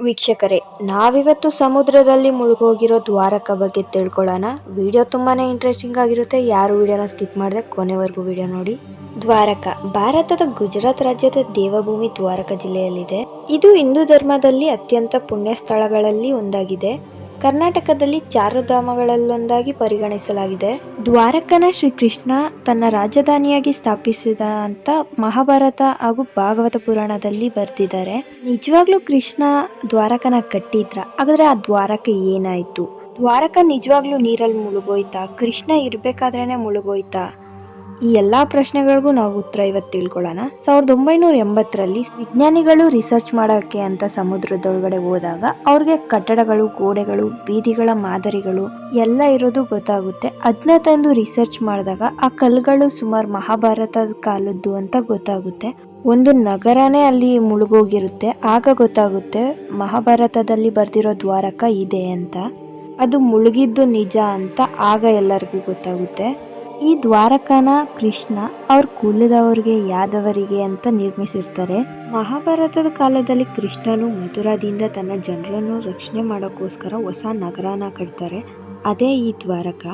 ವೀಕ್ಷಕರೇ, ನಾವಿವತ್ತು ಸಮುದ್ರದಲ್ಲಿ ಮುಳುಗೋಗಿರೋ ದ್ವಾರಕ ಬಗ್ಗೆ ತಿಳ್ಕೊಳ್ಳೋಣ. ವಿಡಿಯೋ ತುಂಬಾ ಇಂಟ್ರೆಸ್ಟಿಂಗ್ ಆಗಿರುತ್ತೆ. ಯಾರು ವಿಡಿಯೋನ ಸ್ಕಿಪ್ ಮಾಡಿದೆ ಕೊನೆವರೆಗೂ ವಿಡಿಯೋ ನೋಡಿ. ದ್ವಾರಕ, ಭಾರತದ ಗುಜರಾತ್ ರಾಜ್ಯದ ದೇವಭೂಮಿ ದ್ವಾರಕ ಜಿಲ್ಲೆಯಲ್ಲಿದೆ. ಇದು ಹಿಂದೂ ಧರ್ಮದಲ್ಲಿ ಅತ್ಯಂತ ಪುಣ್ಯ ಸ್ಥಳಗಳಲ್ಲಿ ಒಂದಾಗಿದೆ. ಕರ್ನಾಟಕದಲ್ಲಿ ಚಾರುಧಾಮಗಳಲ್ಲೊಂದಾಗಿ ಪರಿಗಣಿಸಲಾಗಿದೆ. ದ್ವಾರಕನ ಶ್ರೀಕೃಷ್ಣ ತನ್ನ ರಾಜಧಾನಿಯಾಗಿ ಸ್ಥಾಪಿಸಿದ ಅಂತ ಮಹಾಭಾರತ ಹಾಗೂ ಭಾಗವತ ಪುರಾಣದಲ್ಲಿ ಬರ್ತಿದ್ದಾರೆ ನಿಜವಾಗ್ಲೂ ಕೃಷ್ಣ ದ್ವಾರಕನ ಕಟ್ಟಿದ್ರ? ಹಾಗಾದ್ರೆ ಆ ದ್ವಾರಕ ಏನಾಯ್ತು? ದ್ವಾರಕ ನಿಜವಾಗ್ಲೂ ನೀರಲ್ಲಿ ಮುಳುಗೋಯ್ತಾ? ಕೃಷ್ಣ ಇರ್ಬೇಕಾದ್ರೇನೆ ಮುಳುಗೋಯ್ತಾ? ಈ ಎಲ್ಲಾ ಪ್ರಶ್ನೆಗಳಿಗೂ ನಾವು ಉತ್ತರ ಇವತ್ತು ತಿಳ್ಕೊಳ್ಳೋಣ. ಸಾವಿರದ ಒಂಬೈನೂರ ಎಂಬತ್ತರಲ್ಲಿ ವಿಜ್ಞಾನಿಗಳು ರಿಸರ್ಚ್ ಮಾಡೋಕ್ಕೆ ಅಂತ ಸಮುದ್ರದೊಳಗಡೆ ಹೋದಾಗ ಅವ್ರಿಗೆ ಕಟ್ಟಡಗಳು, ಗೋಡೆಗಳು, ಬೀದಿಗಳ ಮಾದರಿಗಳು ಎಲ್ಲ ಇರೋದು ಗೊತ್ತಾಗುತ್ತೆ. ಅದನ್ನ ತಂದು ರಿಸರ್ಚ್ ಮಾಡಿದಾಗ ಆ ಕಲ್ಲುಗಳು ಸುಮಾರು ಮಹಾಭಾರತದ ಕಾಲದ್ದು ಅಂತ ಗೊತ್ತಾಗುತ್ತೆ. ಒಂದು ನಗರನೇ ಅಲ್ಲಿ ಮುಳುಗೋಗಿರುತ್ತೆ. ಆಗ ಗೊತ್ತಾಗುತ್ತೆ ಮಹಾಭಾರತದಲ್ಲಿ ಬರ್ದಿರೋ ದ್ವಾರಕ ಇದೆ ಅಂತ. ಅದು ಮುಳುಗಿದ್ದು ನಿಜ ಅಂತ ಆಗ ಎಲ್ಲರಿಗೂ ಗೊತ್ತಾಗುತ್ತೆ. ಈ ದ್ವಾರಕನ ಕೃಷ್ಣ ಅವ್ರ ಕುಲದವ್ರಿಗೆ, ಯಾದವರಿಗೆ ಅಂತ ನಿರ್ಮಿಸಿರ್ತಾರೆ. ಮಹಾಭಾರತದ ಕಾಲದಲ್ಲಿ ಕೃಷ್ಣನು ಮಥುರಾದಿಂದ ತನ್ನ ಜನರನ್ನು ರಕ್ಷಣೆ ಮಾಡೋಕ್ಕೋಸ್ಕರ ಹೊಸ ನಗರನ ಕಟ್ತಾರೆ. ಅದೇ ಈ ದ್ವಾರಕ.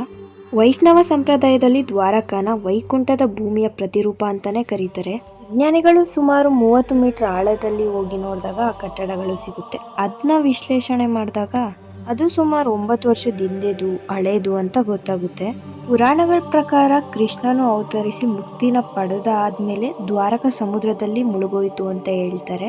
ವೈಷ್ಣವ ಸಂಪ್ರದಾಯದಲ್ಲಿ ದ್ವಾರಕನ ವೈಕುಂಠದ ಭೂಮಿಯ ಪ್ರತಿರೂಪ ಅಂತಾನೆ ಕರೀತಾರೆ. ವಿಜ್ಞಾನಿಗಳು ಸುಮಾರು ಮೂವತ್ತು ಮೀಟರ್ ಆಳದಲ್ಲಿ ಹೋಗಿ ನೋಡಿದಾಗ ಆ ಕಟ್ಟಡಗಳು ಸಿಗುತ್ತೆ. ಅದನ್ನ ವಿಶ್ಲೇಷಣೆ ಮಾಡಿದಾಗ ಅದು ಸುಮಾರು ಒಂಬತ್ತು ವರ್ಷದ ಹಿಂದೆದು, ಹಳೇದು ಅಂತ ಗೊತ್ತಾಗುತ್ತೆ. ಪುರಾಣಗಳ ಪ್ರಕಾರ ಕೃಷ್ಣನು ಅವತರಿಸಿ ಮುಕ್ತಿನ ಪಡೆದ ಆದಮೇಲೆ ದ್ವಾರಕ ಸಮುದ್ರದಲ್ಲಿ ಮುಳುಗೋಯಿತು ಅಂತ ಹೇಳ್ತಾರೆ.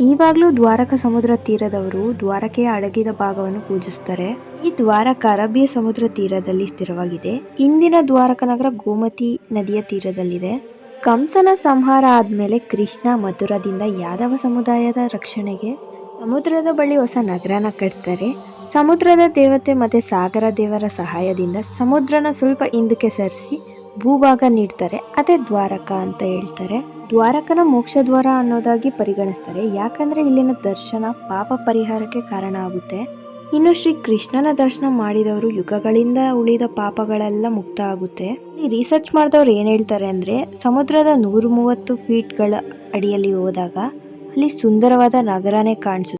ಈವಾಗಲೂ ದ್ವಾರಕ ಸಮುದ್ರ ತೀರದವರು ದ್ವಾರಕೆಯ ಅಡಗಿದ ಭಾಗವನ್ನು ಪೂಜಿಸ್ತಾರೆ. ಈ ದ್ವಾರಕ ಅರಬ್ಬಿಯ ಸಮುದ್ರ ತೀರದಲ್ಲಿ ಸ್ಥಿರವಾಗಿದೆ. ಇಂದಿನ ದ್ವಾರಕ ನಗರ ಗೋಮತಿ ನದಿಯ ತೀರದಲ್ಲಿದೆ. ಕಂಸನ ಸಂಹಾರ ಆದಮೇಲೆ ಕೃಷ್ಣ ಮಥುರದಿಂದ ಯಾದವ ಸಮುದಾಯದ ರಕ್ಷಣೆಗೆ ಸಮುದ್ರದ ಬಳಿ ಹೊಸ ನಗರನ ಕಟ್ತಾರೆ. ಸಮುದ್ರದ ದೇವತೆ ಮತ್ತೆ ಸಾಗರ ದೇವರ ಸಹಾಯದಿಂದ ಸಮುದ್ರನ ಸ್ವಲ್ಪ ಹಿಂದಕ್ಕೆ ಸರಿಸಿ ಭೂಭಾಗ ನೀಡ್ತಾರೆ. ಅದೇ ದ್ವಾರಕ ಅಂತ ಹೇಳ್ತಾರೆ. ದ್ವಾರಕನ ಮೋಕ್ಷ ದ್ವಾರ ಅನ್ನೋದಾಗಿ ಪರಿಗಣಿಸ್ತಾರೆ. ಯಾಕಂದ್ರೆ ಇಲ್ಲಿನ ದರ್ಶನ ಪಾಪ ಪರಿಹಾರಕ್ಕೆ ಕಾರಣ ಆಗುತ್ತೆ. ಇನ್ನು ಶ್ರೀ ಕೃಷ್ಣನ ದರ್ಶನ ಮಾಡಿದವರು ಯುಗಗಳಿಂದ ಉಳಿದ ಪಾಪಗಳೆಲ್ಲ ಮುಕ್ತ ಆಗುತ್ತೆ. ಈ ರಿಸರ್ಚ್ ಮಾಡಿದವ್ರು ಏನು ಹೇಳ್ತಾರೆ ಅಂದ್ರೆ, ಸಮುದ್ರದ ನೂರು ಮೂವತ್ತು ಫೀಟ್ಗಳ ಅಡಿಯಲ್ಲಿ ಹೋದಾಗ ಅಲ್ಲಿ ಸುಂದರವಾದ ನಗರನೇ ಕಾಣಿಸುತ್ತೆ.